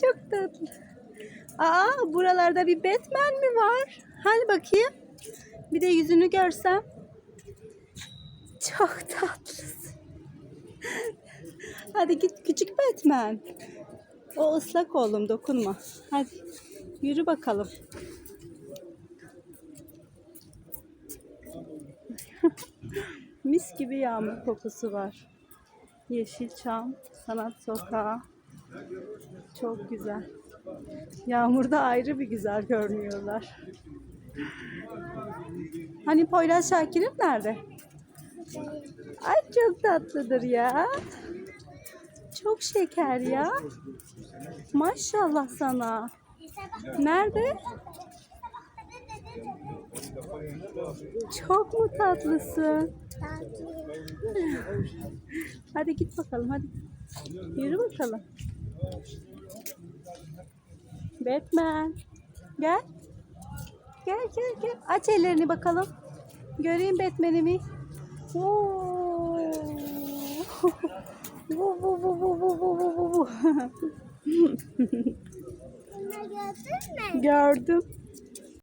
Çok tatlı. Aa buralarda bir Batman mi var? Hani bakayım. Bir de yüzünü görsem. Çok tatlısın. Hadi git küçük Batman. O ıslak oğlum dokunma. Hadi yürü bakalım. Mis gibi yağmur kokusu var. Yeşilçam, Sanat Sokağı. Çok güzel. Yağmurda ayrı bir güzel görünüyorlar. Hani Poyraz Şakir'im nerede? Ay çok tatlıdır ya. Çok şeker ya. Maşallah sana. Nerede? Çok mu tatlısın? Hadi git bakalım hadi. Yürü bakalım. Batman. Gel. Gel gel gel. Aç ellerini bakalım. Göreyim Batman'imi. Bu bu bu bu bu bu bu bu bu. Gördün mü? Gördüm.